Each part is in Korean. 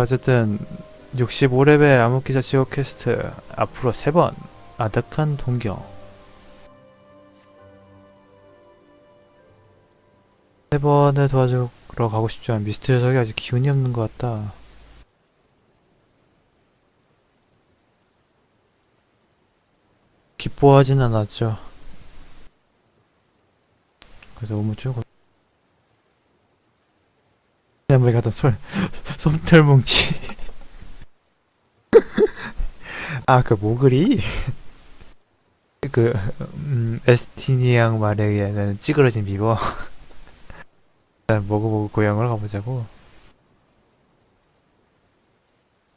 어쨌든 65레벨 암흑기사 지옥 퀘스트 앞으로 3번 아득한 동경. 세 번을 도와주러 가고 싶지만 미스트 녀석이 아직 기운이 없는 것 같다. 기뻐하진 않았죠. 그래서 우물쭈 내물 가던 손 솜털뭉치. 아 그 모글이? 그 음, 에스티니앙 말에 의하면 찌그러진 비버 일단 먹어보고 고향으로 가보자고.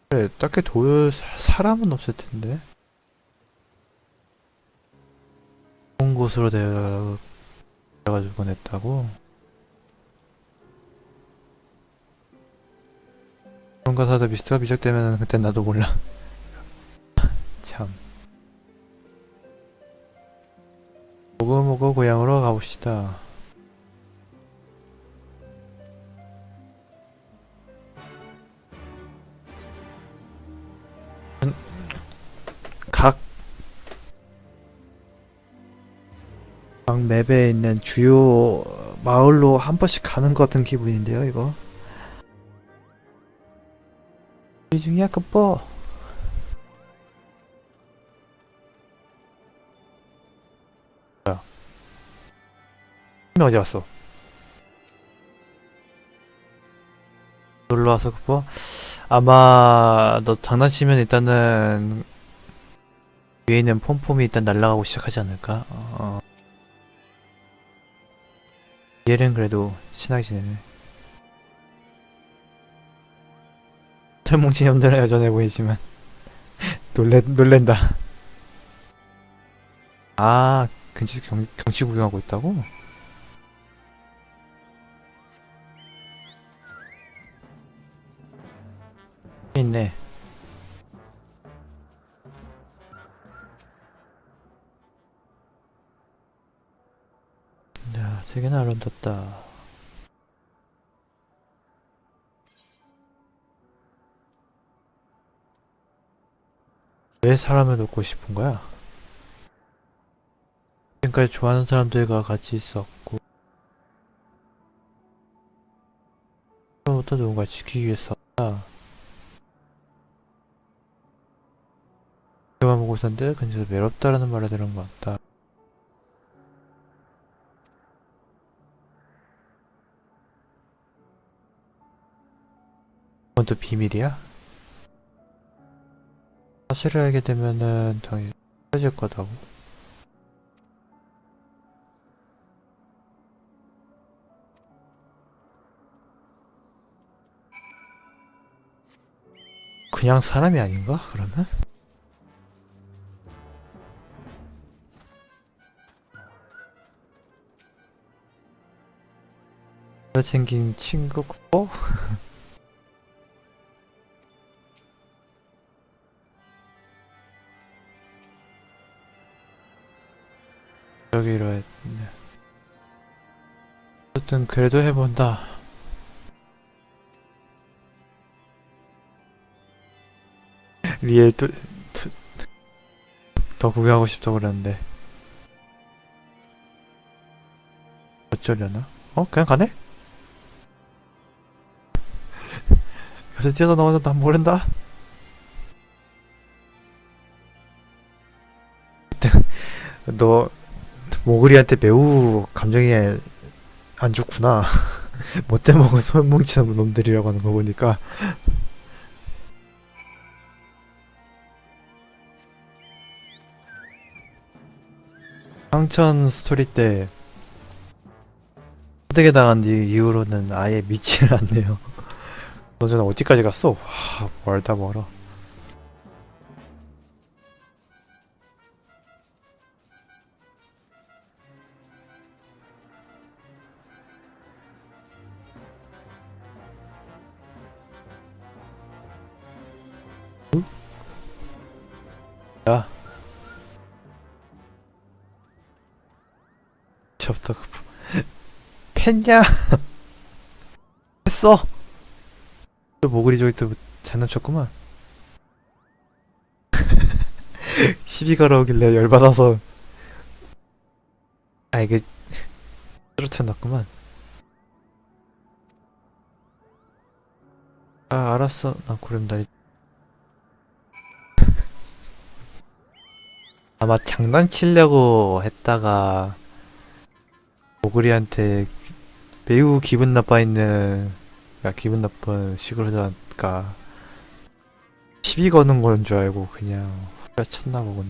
그래 딱히 사- 사람은 없을 텐데. 좋은 곳으로 데려가지고 보냈다고 그런 거 사도 미스트가 미적되면 그때 나도 몰라. 참. 모고모고 고향으로 가봅시다. 음, 각, 각 맵에 있는 주요 마을로 한 번씩 가는 것 같은 기분인데요 이거 뻐 뭐야 명 어디 갔어? 놀러 와서 그거? 아마 너 장난치면 일단은 위에 있는 폼폼이 일단 날아가고 시작하지 않을까? 어. 얘는 그래도 친하게 지내네 철뭉치 놈들은 여전해 보이지만 놀래, 놀랜다 아 근처 경, 경치 구경하고 있다고? 있네 야, 세 개나 아름답다. 왜 사람을 돕고 싶은 거야? 지금까지 좋아하는 사람들과 같이 있었고, 그로부터 누군가 지키기 위해서다. 그만 보고 있었는데 근처에서 외롭다라는 말을 들은 것 같다. 그건 또 비밀이야? 사실을 알게 되면은 당연히 헤어질 거다고. 그냥 사람이 아닌가? 그러면? 생긴 친구 고 여기로 했네. 어쨌든 그래도 해본다. 리엘 또, 또, 더 구경하고 싶다고 그랬는데 어쩌려나? 어? 그냥 가네? 그래서 뛰어서 넘어져 난 모른다? 너 모글이한테 매우 감정이 안 좋구나. 못돼 먹은 손뭉치는 놈들이라고 하는 거 보니까. 황천 스토리 때 호되게 당한 뒤 이후로는 아예 믿지를 않네요. 너 전에 어디까지 갔어? 와, 멀다 멀어. 저부터 그 팬냐? 했어. 또 모글이 저기 또 장난쳤구만. 시비 걸어오길래 열받아서 아 이게 떨어뜨렸구만. 아 알았어. 나 구름다리. 아마 장난치려고 했다가 오그리한테 매우 기분 나빠 있는 야 기분 나쁜 시그러드가 시비 거는 건 줄 알고 그냥 후려쳤나 보네.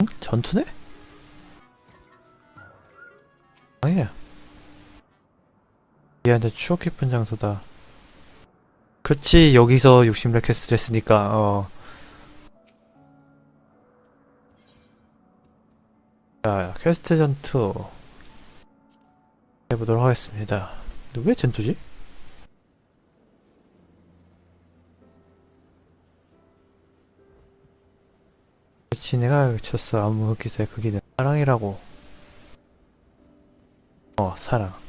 응? 전투네? 아니야. 얘한테 추억 깊은 장소다. 그렇지 여기서 욕심을 캐스를 했으니까 어. 자 퀘스트 전투 해보도록 하겠습니다. 왜 전투지? 그렇지 내가 쳤어 아무 흑기사에 그게 사랑이라고 어 사랑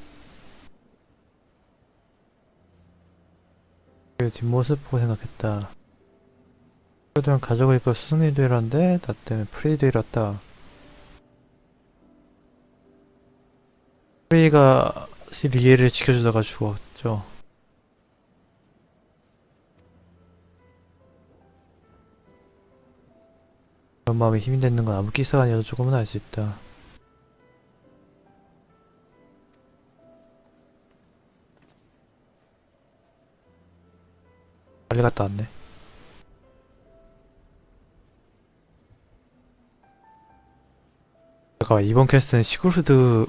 뒷모습 보고 생각했다. 그들은 가족을 잃고 스승님도 잃었는데 나 때문에 프레이도 잃었다. 프레이가 리에를 지켜주다가 죽었죠. 그런 마음에 힘이 되는 건 아무 기사가 아니어도 조금은 알 수 있다. 빨리 갔다 왔네. 잠깐만 이번 퀘스트는 시골푸드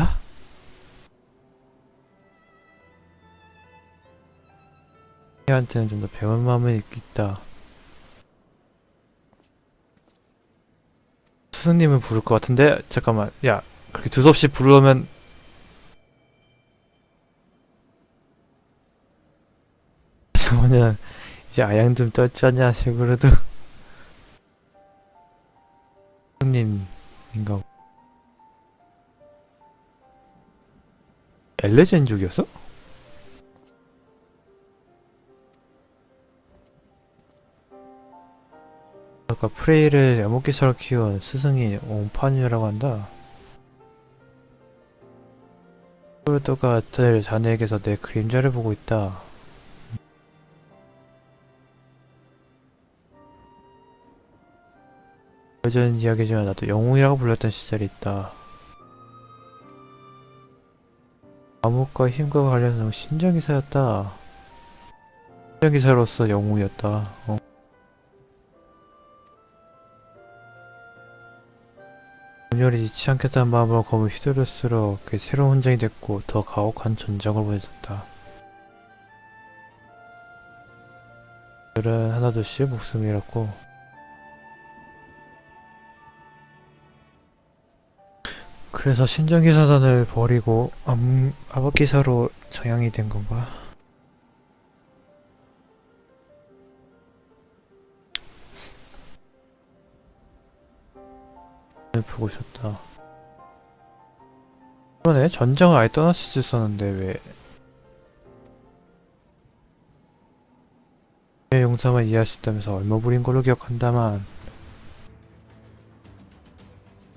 야? 얘한테는 좀 더 배운 마음이 있다. 스승님을 부를 것 같은데 잠깐만 야 그렇게 두서없이 부르면 저는 이제 아양 좀 떨잖냐 식으로도 형님인가 엘레젠족이었어? 아까 프레이를 야목기사로 키운 스승이 옹파뉴라고 한다. 프로도가 들 자네에게서 내 그림자를 보고 있다 오래전 이야기지만 나도 영웅이라고 불렸던 시절이 있다. 암흑과 힘과 관련한 신정기사였다. 신정기사로서 영웅이었다. 어. 분열이 잊지 않겠다는 마음으로 검을 휘두를수록 그게 새로운 흔적이 됐고 더 가혹한 전장을 보여줬다. 그들은 하나둘씩 목숨을 잃었고 그래서 신정기 사단을 버리고 암, 아박기사로 정향이 된 건가? 보고 있었다. 그러네 전장을 아예 떠났을 썼는데 왜? 내 용사만 있다면서 얼마 부린 걸로 기억한다만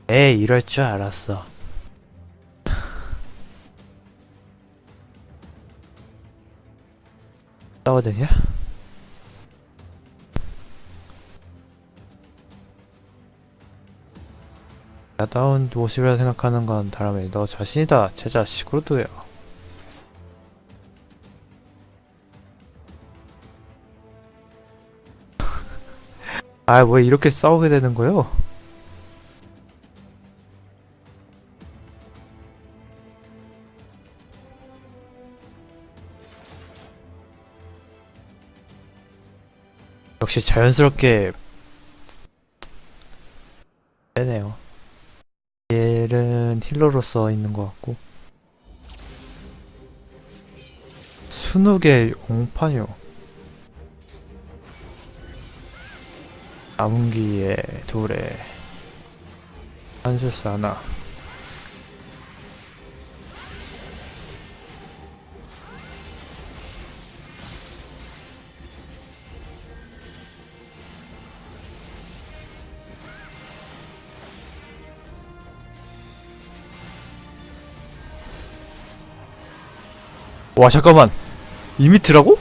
에이 이럴 줄 알았어 싸워되냐? 나다운 모습이라 생각하는 건 다름에 너 자신이다 제자 시그루드야 아왜 이렇게 싸우게 되는 거요? 역시 자연스럽게 되네요. 얘는 힐러로서 있는 것 같고. 스누의 옹파요, 아문기의 둘에 한술사나. 와 잠깐만. 이미트라고?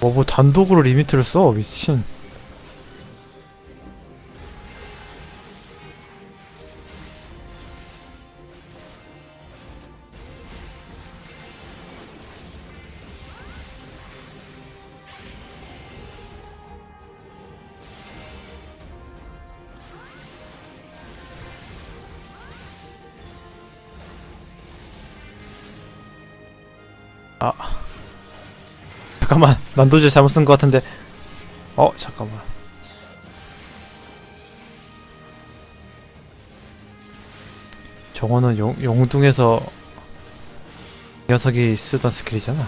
뭐, 뭐 단독으로 리미트를 써 미친 난도질 잘못 쓴 것 같은데. 어 잠깐만. 저거는 용, 용둥에서 녀석이 쓰던 스킬이잖아.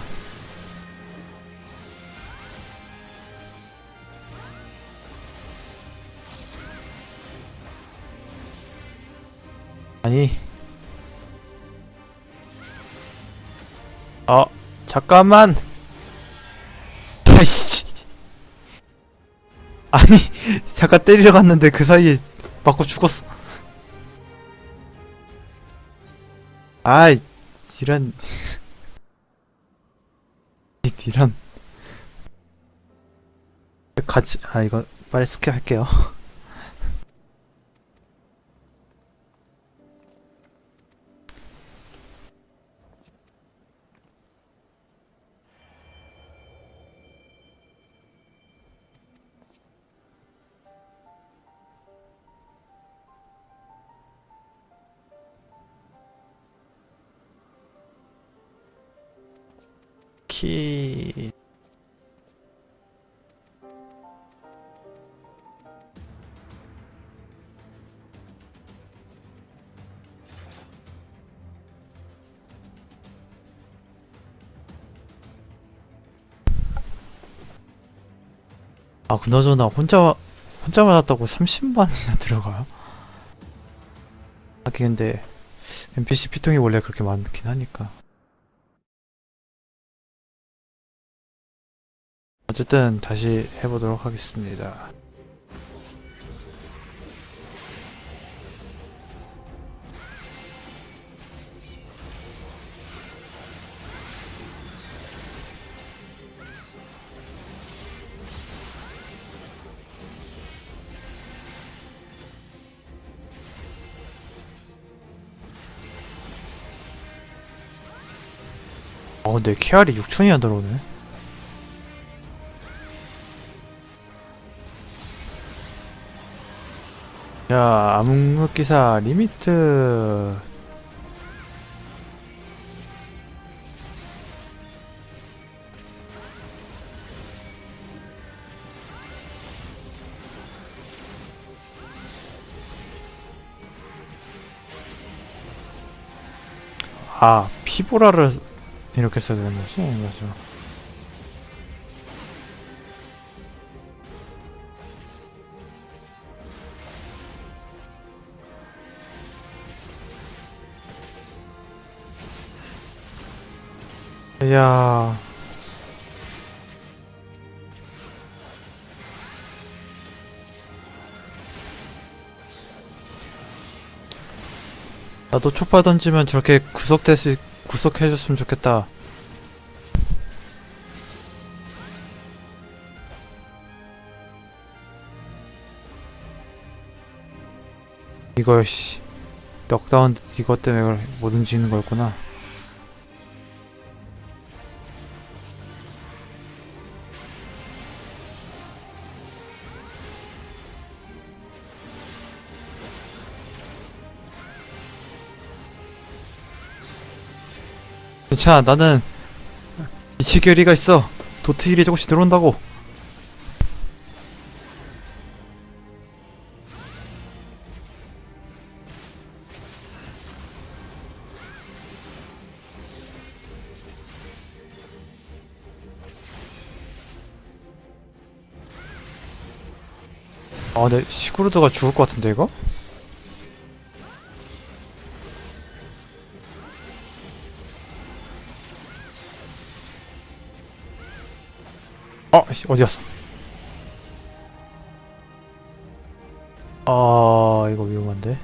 아니. 어 잠깐만 아이씨. 아니 잠깐 때리러 갔는데 그 사이에 맞고 죽었어. 아이 이런. 이- 이런. 같이 아 이거 빨리 스킵 할게요 아, 그나저나 혼자 혼자 맞았다고 30만이나 들어가요? 하긴 근데 NPC 피통이 원래 그렇게 많긴 하니까. 어쨌든 다시 해보도록 하겠습니다. 어 근데 KR이 6천이나 들어오네. 자, 암흑기사 리미트. 아, 피보라를 이렇게 써야 되는 거지? 맞아. 야. 나도 초파 던지면 저렇게 구속될 수, 있- 구속해줬으면 좋겠다. 이거, 씨. 넉다운 이것 때문에 못 움직이는 거였구나. 자 나는 이치결이가 있어 도트 1이 조금씩 들어온다고 아, 내 시그루드가 죽을 것 같은데 이거? 어, 씨, 어디였어? 아, 이거 위험한데?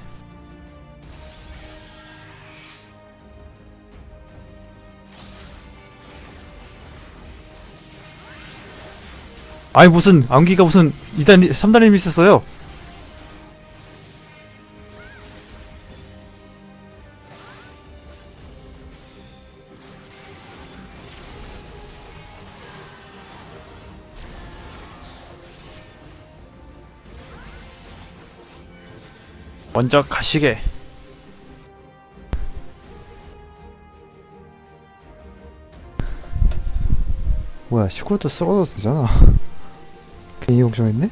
아니 무슨 암기가 무슨 2단 3단임이 있었어요? 먼저 가시게. 뭐야 시골도 쓰러져도 되잖아 괜히 걱정했네?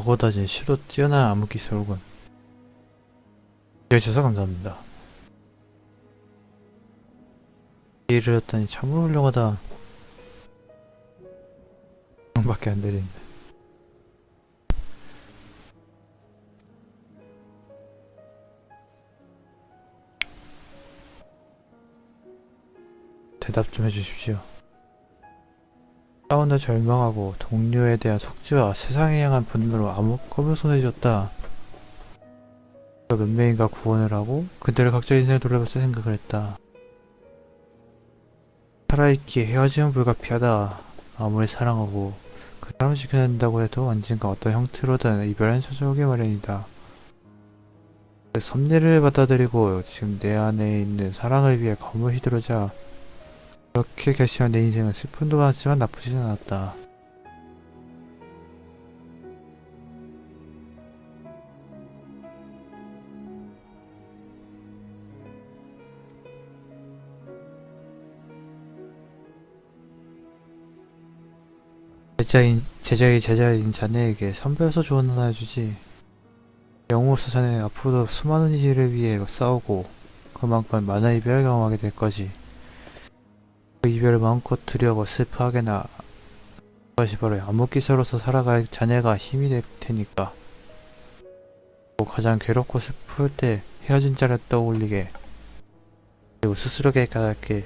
과거다진 시도 뛰어난 암흑기 세월군. 해주셔서 감사합니다. 이르렀다니 참으로 훌륭하다. 밖에 안 들린다. 대답 좀 해주십시오. 싸우는 절망하고 동료에 대한 속지와 세상에 향한 분노로 암흑 검을 손해줬다. 몇 명인가 구원을 하고 그들의 각자 인생을 돌려봤을 생각을 했다. 살아있기에 헤어짐은 불가피하다. 아무리 사랑하고 그 사람을 지켜낸다고 해도 언젠가 어떤 형태로든 이별은 찾아오기 마련이다. 그 섭리를 받아들이고 지금 내 안에 있는 사랑을 위해 검을 휘두르자 그렇게 결심한 내 인생은 슬픔도 많았지만 나쁘진 않았다. 제자인, 제자의 제자인 자네에게 선배로서 조언 하나 해주지. 영웅으로서 자네 앞으로도 수많은 일을 위해 싸우고 그만큼 많은 이별을 경험하게 될 거지. 그 이별을 마음껏 두려워 슬퍼하게나. 그것이 바로 암흑기사로서 살아갈 자네가 힘이 될 테니까. 또 가장 괴롭고 슬플 때 헤어진 자를 떠올리게. 그리고 스스로에게 깨닫게.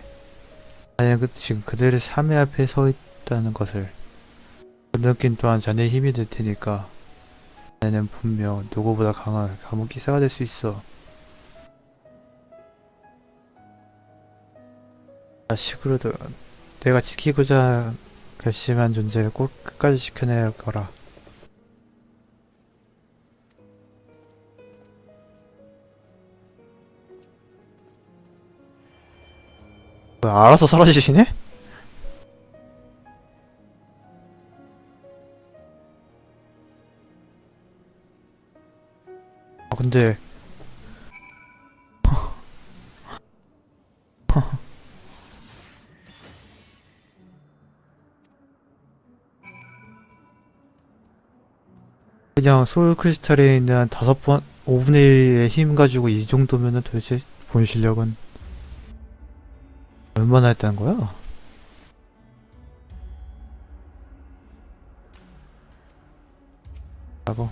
자네는 그- 지금 그들의 삶의 앞에 서 있다는 것을. 그 느낌 또한 자네의 힘이 될 테니까. 자네는 분명 누구보다 강한 감옥기사가 될 수 있어 시그루드 내가 지키고자 결심한 존재를 꼭 끝까지 지켜낼 거라 뭐야, 알아서 사라지시네? 아 근데 그냥 소울 크리스탈에 있는 한 다섯 번 5분의 1의 힘 가지고 이 정도면은 도대체 본 실력은 얼마나 했다는 거야? 라고.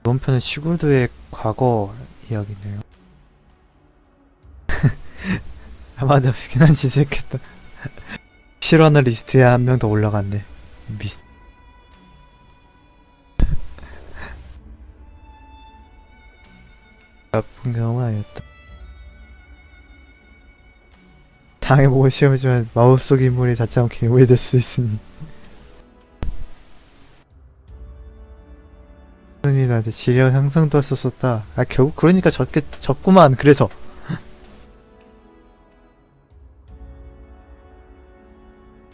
이번 편은 시골드의 과거 이야기네요. 아마도 괜한 짓을 했겠다. 실화는 리스트에 한 명 더 올라갔네 미스 나쁜 경험은 아니었다. 당해보고 시험이지만 마법 속 인물이 자칫하면 괴물이 될 수 있으니. 흔히 나한테 할수 없었다. 아 결국 그러니까 졌겠, 졌구만 그래서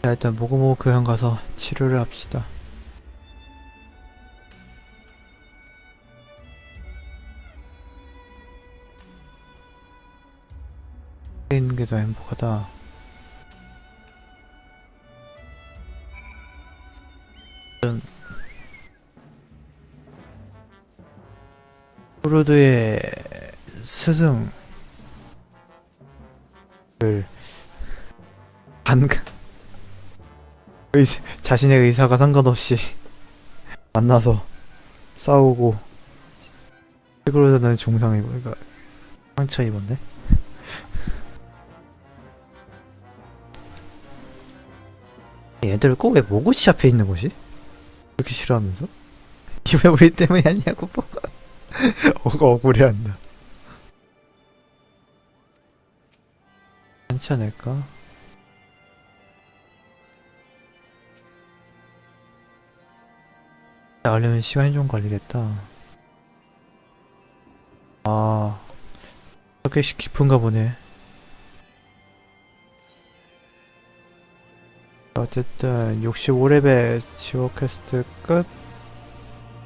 자 일단 모고모고 교양 가서 치료를 합시다. 있는 게 더 행복하다. 프로드의 스승 자신의 의사가 상관없이 만나서 싸우고 그러다는 중상 입어 그러니까 상처 입었네 얘들 꼭 왜 모구시 앞에 있는 거지? 그렇게 싫어하면서? 이왜 우리 때문에 아니냐고 뭐 어가 억울해한다 괜찮지 않을까? 나가려면 시간이 좀 걸리겠다 아, 꽤 깊은가 보네. 어쨌든 65레벨 지워 퀘스트 끝.